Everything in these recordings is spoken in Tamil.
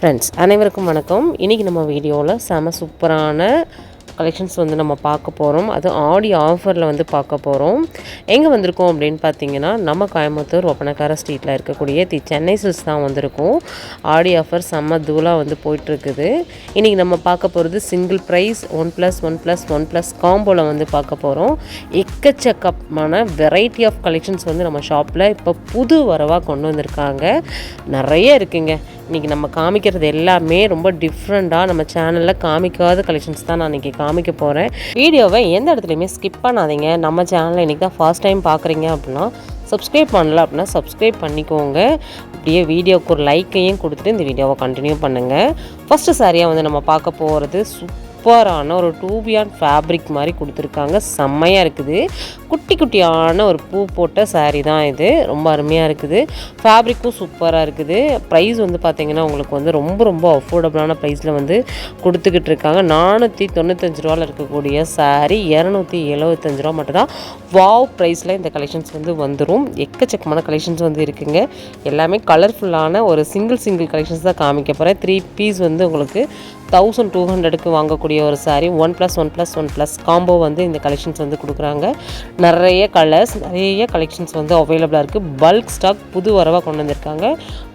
ஃப்ரெண்ட்ஸ் அனைவருக்கும் வணக்கம். இன்றைக்கி நம்ம வீடியோவில் செம சூப்பரான கலெக்ஷன்ஸ் வந்து நம்ம பார்க்க போகிறோம் அது ஆடி ஆஃபரில் வந்து பார்க்க போகிறோம் எங்கே வந்திருக்கோம் அப்படின்னு பார்த்தீங்கன்னா நம்ம கோயம்புத்தூர் ஒப்பனக்கார ஸ்ட்ரீட்டில் இருக்கக்கூடிய தி சென்னை சில்ஸ் தான் வந்திருக்கோம். ஆடி ஆஃபர் செம்ம தூளாக வந்து போயிட்டுருக்குது. இன்றைக்கி நம்ம பார்க்க போகிறது single price one plus one plus one plus காம்போவில் வந்து பார்க்க போகிறோம் எக்கச்சக்கமான வெரைட்டி ஆஃப் கலெக்ஷன்ஸ் வந்து நம்ம ஷாப்பில் இப்போ புது வரவாக கொண்டு வந்திருக்காங்க. நிறைய இருக்குங்க. இன்றைக்கி நம்ம காமிக்கிறது எல்லாமே ரொம்ப டிஃப்ரெண்ட்டாக நம்ம சேனலில் காமிக்காத கலெக்ஷன்ஸ் தான் நான் இன்றைக்கி காமிக்க போகிறேன் வீடியோவை எந்த இடத்துலையுமே ஸ்கிப் பண்ணாதீங்க. நம்ம சேனலில் இன்றைக்கி தான் ஃபர்ஸ்ட் டைம் பார்க்குறீங்க அப்படின்னா சப்ஸ்கிரைப் பண்ணல அப்படின்னா சப்ஸ்கிரைப் பண்ணிக்கோங்க. அப்படியே வீடியோவுக்கு ஒரு லைக்கையும் கொடுத்துட்டு இந்த வீடியோவை கண்டினியூ பண்ணுங்கள் ஃபஸ்ட்டு சாரியாக வந்து நம்ம பார்க்க போகிறது சூப்பரான ஒரு டூபியான் ஃபேப்ரிக் மாதிரி கொடுத்துருக்காங்க. செம்மையாக இருக்குது. குட்டி குட்டியான ஒரு பூ போட்ட சாரீ தான் இது. ரொம்ப அருமையாக இருக்குது. ஃபேப்ரிக்கும் சூப்பராக இருக்குது. ப்ரைஸ் வந்து பார்த்திங்கன்னா உங்களுக்கு வந்து ரொம்ப ரொம்ப அஃபோர்டபுளான ப்ரைஸில் வந்து கொடுத்துக்கிட்டு இருக்காங்க. நானூற்றி தொண்ணூத்தஞ்சு ரூபாவில் இருக்கக்கூடிய சாரீ இரநூத்தி எழுபத்தஞ்சு ரூபா மட்டும்தான் வாவ் ப்ரைஸில் இந்த கலெக்ஷன்ஸ் வந்து வந்துடும் எக்கச்சக்கமான கலெக்ஷன்ஸ் வந்து இருக்குங்க. எல்லாமே கலர்ஃபுல்லான ஒரு சிங்கிள் சிங்கிள் கலெக்ஷன்ஸ் தான் காமிக்க போகிறேன் த்ரீ பீஸ் வந்து உங்களுக்கு தௌசண்ட் டூ ஹண்ட்ரடுக்கு வாங்கக்கூடிய ஒரு sari one plus one plus one plus combo வந்து இந்த கலெக்ஷன்ஸ் வந்து கொடுக்குறாங்க. நிறைய கலர்ஸ் நிறைய கலெக்ஷன்ஸ் வந்து அவைலபிளாக இருக்குது பல்க் ஸ்டாக் புது வரவாக கொண்டு வந்திருக்காங்க.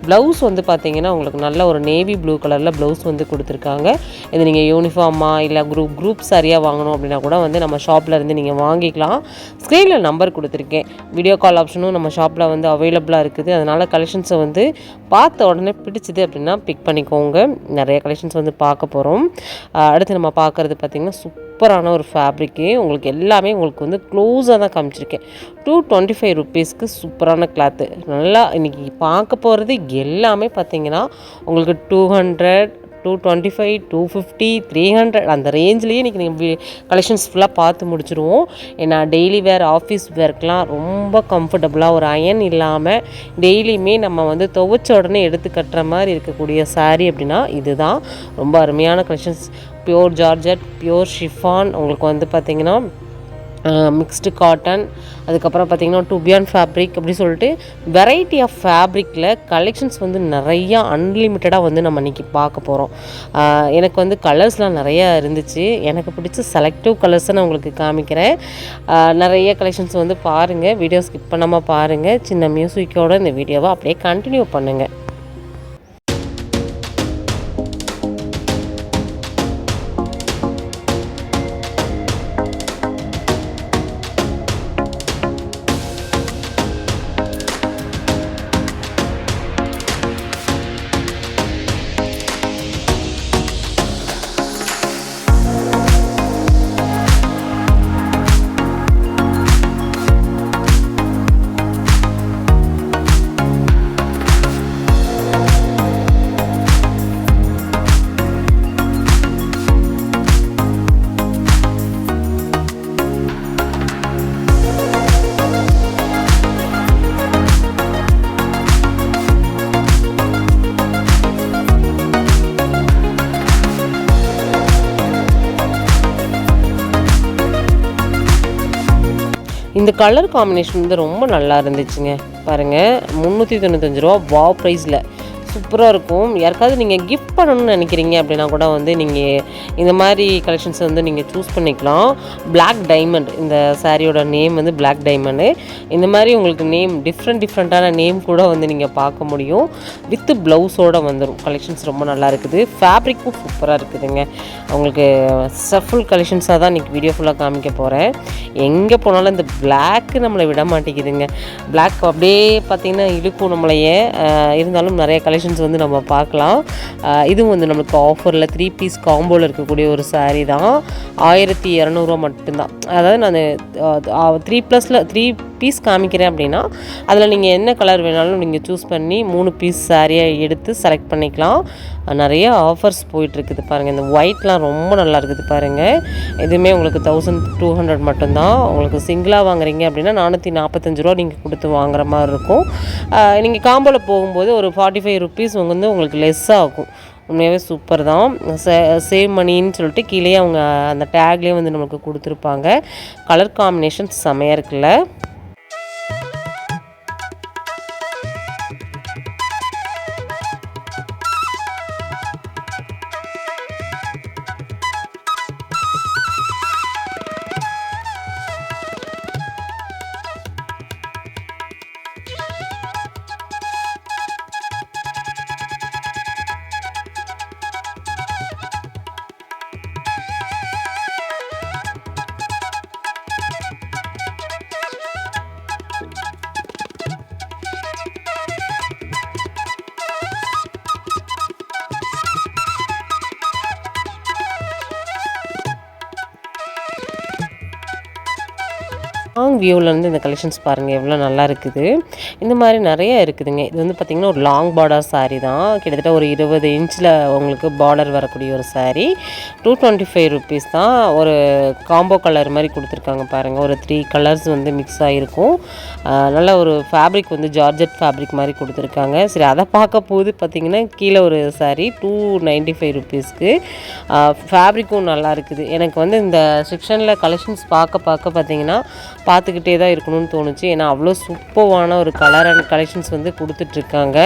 ப்ளவுஸ் வந்து பார்த்தீங்கன்னா உங்களுக்கு நல்ல ஒரு நேவி ப்ளூ கலரில் ப்ளவுஸ் வந்து கொடுத்துருக்காங்க. இது நீங்கள் யூனிஃபார்மாக இல்லை குரூப் குரூப் சரியாக வாங்கணும் அப்படின்னா கூட வந்து நம்ம ஷாப்பில் இருந்து நீங்கள் வாங்கிக்கலாம். ஸ்க்ரீனில் நம்பர் கொடுத்துருக்கேன். வீடியோ கால் ஆப்ஷனும் நம்ம ஷாப்பில் வந்து அவைலபிளாக இருக்குது. அதனால் கலெக்ஷன்ஸை வந்து பார்த்த உடனே பிடிச்சது அப்படின்னா பிக் பண்ணிக்கோங்க. நிறைய கலெக்ஷன்ஸ் வந்து பார்க்க போகிறோம் அடுத்து நம்ம பார்க்குறது பார்த்திங்கன்னா சூப்பரான ஒரு ஃபேப்ரிக்கு உங்களுக்கு எல்லாமே உங்களுக்கு வந்து க்ளோஸாக தான் காமிச்சிருக்கேன். டூ டுவெண்ட்டி ஃபைவ் ருபீஸ்க்கு சூப்பரான கிளாத்து நல்லா இன்றைக்கி பார்க்க போகிறது எல்லாமே பார்த்தீங்கன்னா உங்களுக்கு two hundred two twenty five two fifty three hundred அந்த ரேஞ்ச்லேயே இன்றைக்கி நீங்கள் கலெக்ஷன்ஸ் ஃபுல்லாக பார்த்து முடிச்சிருவோம். ஏன்னா டெய்லி வேர் ஆஃபீஸ் வேர்க்கெலாம் ரொம்ப கம்ஃபர்டபுளாக ஒரு அயன் இல்லாமல் டெய்லியுமே நம்ம வந்து துவைச்ச உடனே எடுத்து கட்டுற மாதிரி இருக்கக்கூடிய சாரீ அப்படின்னா இதுதான். ரொம்ப அருமையான collections pure georgette pure chiffon உங்களுக்கு வந்து பார்த்திங்கன்னா மிக்ஸ்டு காட்டன் அதுக்கப்புறம் பார்த்திங்கன்னா டுபியான் ஃபேப்ரிக் அப்படி சொல்லிட்டு வெரைட்டி ஆஃப் ஃபேப்ரிக்கில் கலெக்ஷன்ஸ் வந்து நிறையா அன்லிமிட்டடாக வந்து நம்ம இன்றைக்கி பார்க்க போகிறோம் எனக்கு வந்து கலர்ஸ்லாம் நிறையா இருந்துச்சு. எனக்கு பிடிச்ச செலக்டிவ் கலர்ஸை நான் உங்களுக்கு காமிக்கிறேன். நிறைய கலெக்ஷன்ஸ் வந்து பாருங்கள் வீடியோ ஸ்கிப் பண்ணாமல் பாருங்கள் சின்ன மியூசிக்கோட இந்த வீடியோவை அப்படியே கண்டினியூ பண்ணுங்கள் இந்த கலர் காம்பினேஷன் வந்து ரொம்ப நல்லா இருந்துச்சுங்க. பாருங்கள் முந்நூற்றி தொண்ணூத்தஞ்சு ரூபா வா ப்ரைஸில் சூப்பராக இருக்கும். யாருக்காவது நீங்கள் கிஃப்ட் பண்ணணும்னு நினைக்கிறீங்க அப்படின்னா கூட வந்து நீங்கள் இந்த மாதிரி கலெக்ஷன்ஸ் வந்து நீங்கள் சூஸ் பண்ணிக்கலாம். பிளாக் டைமண்ட் இந்த சாரியோட நேம் வந்து பிளாக் டைமண்டு இந்த மாதிரி உங்களுக்கு நேம் டிஃப்ரெண்ட் டிஃப்ரெண்ட்டான நேம் கூட வந்து நீங்கள் பார்க்க முடியும். வித்து ப்ளவுஸோடு வந்துடும் கலெக்ஷன்ஸ் ரொம்ப நல்லா இருக்குது. ஃபேப்ரிக்கும் சூப்பராக இருக்குதுங்க. உங்களுக்கு சஃபுல் கலெக்ஷன்ஸாக தான் இன்றைக்கி வீடியோ ஃபுல்லாக காமிக்க போகிறேன் எங்கே போனாலும் இந்த பிளாக்கு நம்மளை விட மாட்டேங்குதுங்க. பிளாக் அப்படியே பார்த்திங்கன்னா இழுக்கும் நம்மளையே. இருந்தாலும் நிறைய கலெக்ஷன் கலெக்ஷன்ஸ் வந்து நம்ம பார்க்கலாம். இதுவும் வந்து நம்மளுக்கு ஆஃபரில் த்ரீ பீஸ் காம்போவில் இருக்கக்கூடிய ஒரு சாரீ தான். ஆயிரத்தி இரநூறுவா மட்டும்தான். அதாவது நான் த்ரீ ப்ளஸில் த்ரீ பீஸ் காமிக்கிறேன் அப்படின்னா அதில் நீங்கள் என்ன கலர் வேணாலும் நீங்கள் சூஸ் பண்ணி மூணு பீஸ் சாரியாக எடுத்து செலக்ட் பண்ணிக்கலாம். நிறைய ஆஃபர்ஸ் போயிட்டுருக்குது பாருங்கள் இந்த ஒயிட்லாம் ரொம்ப நல்லா இருக்குது பாருங்கள் எதுவுமே உங்களுக்கு தௌசண்ட் டூ ஹண்ட்ரட் மட்டும்தான். உங்களுக்கு சிங்கிளாக வாங்குறீங்க அப்படின்னா நானூற்றி நாற்பத்தஞ்சு ரூபா நீங்கள் கொடுத்து வாங்குற மாதிரி இருக்கும். நீங்கள் காம்போவில் போகும்போது ஒரு ஃபார்ட்டி ஃபைவ் ருபீஸ் வந்து உங்களுக்கு லெஸ் ஆகும். உண்மையாகவே சூப்பர் தான். சேவ் மணின்னு சொல்லிட்டு கீழே அவங்க அந்த டேக்லேயே வந்து நம்மளுக்கு கொடுத்துருப்பாங்க. கலர் காம்பினேஷன் செமையாக இருக்குல்ல. லாங் வியூவிலேருந்து இந்த கலெக்ஷன்ஸ் பாருங்கள் எவ்வளோ நல்லா இருக்குது. இந்த மாதிரி நிறைய இருக்குதுங்க. இது வந்து பார்த்திங்கன்னா ஒரு லாங் பார்டர் சாரீ தான். கிட்டத்தட்ட ஒரு இருபது இன்ச்சில் உங்களுக்கு பார்டர் வரக்கூடிய ஒரு sari two twenty five rupees தான். ஒரு காம்போ கலர் மாதிரி கொடுத்துருக்காங்க பாருங்கள் ஒரு த்ரீ கலர்ஸ் வந்து மிக்ஸ் ஆகிருக்கும் நல்ல ஒரு ஃபேப்ரிக் வந்து ஜார்ஜெட் ஃபேப்ரிக் மாதிரி கொடுத்துருக்காங்க. சரி அதை பார்க்க போது பார்த்திங்கன்னா கீழே ஒரு சாரீ டூ நைன்ட்டி ஃபைவ் ருபீஸ்க்கு ஃபேப்ரிக்கும் நல்லா இருக்குது. எனக்கு வந்து இந்த செக்ஷனில் கலெக்ஷன்ஸ் பார்க்க பார்க்க பார்த்தீங்கன்னா பார்த்துக்கிட்டே தான் இருக்கணும்னு தோணுச்சு. ஏன்னா அவ்வளோ சூப்பர்வான ஒரு கலர் அண்ட் கலெக்ஷன்ஸ் வந்து கொடுத்துட்ருக்காங்க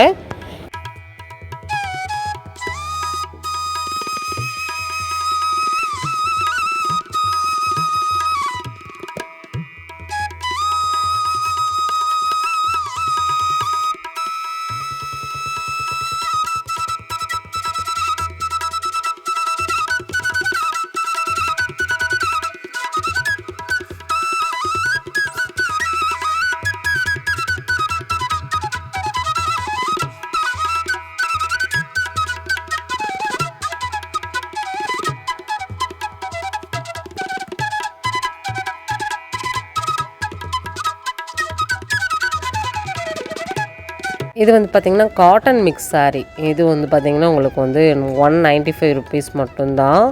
இது வந்து பார்த்திங்கன்னா காட்டன் மிக்ஸ் saree. இது வந்து பார்த்திங்கன்னா உங்களுக்கு வந்து ஒன் நைன்ட்டி ஃபைவ் ருபீஸ் மட்டும்தான்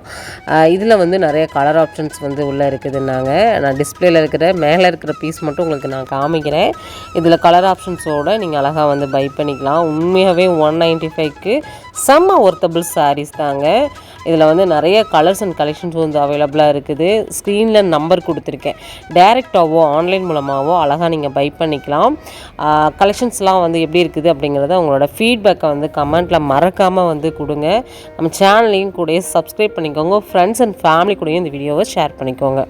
இதில் வந்து நிறைய கலர் ஆப்ஷன்ஸ் வந்து உள்ளே இருக்குதுன்னாங்க. நான் டிஸ்பிளேல இருக்கிற மேலே இருக்கிற பீஸ் மட்டும் உங்களுக்கு நான் காமிக்கிறேன். இதில் கலர் ஆப்ஷன்ஸோடு நீங்கள் அழகாக வந்து பை பண்ணிக்கலாம். உண்மையாகவே ஒன் நைன்ட்டி ஃபைவ்க்கு செம்ம ஒர்த்தபிள் சாரீஸ் தாங்க. இதில் வந்து நிறைய கலர்ஸ் அண்ட் கலெக்ஷன்ஸ் வந்து அவைலபிளாக இருக்குது. ஸ்க்ரீனில் நம்பர் கொடுத்துருக்கேன். டேரெக்டாகவோ ஆன்லைன் மூலமாகவோ அழகாக நீங்கள் பை பண்ணிக்கலாம். கலெக்ஷன்ஸ்லாம் வந்து எப்படி இருக்குது அப்படிங்கிறத உங்களோட ஃபீட்பேக்கை வந்து கமெண்ட்டில் மறக்காமல் வந்து கொடுங்க. நம்ம சேனலையும் கூட சப்ஸ்கிரைப் பண்ணிக்கோங்க. ஃப்ரெண்ட்ஸ் அண்ட் ஃபேமிலி கூடயும் இந்த வீடியோவை ஷேர் பண்ணிக்கோங்க.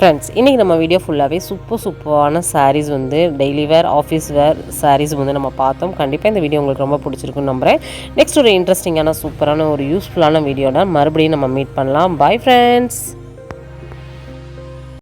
ஃப்ரெண்ட்ஸ் இன்றைக்கி நம்ம வீடியோ ஃபுல்லாகவே சூப்பர் சூப்பரான சாரீஸ் வந்து daily wear office wear saris வந்து நம்ம பார்த்தோம். கண்டிப்பாக இந்த வீடியோ உங்களுக்கு ரொம்ப பிடிச்சிருக்குன்னு நம்புகிறேன் நெக்ஸ்ட் ஒரு இன்ட்ரெஸ்டிங்கான சூப்பரான ஒரு யூஸ்ஃபுல்லான வீடியோட மறுபடியும் நம்ம மீட் பண்ணலாம். Bye friends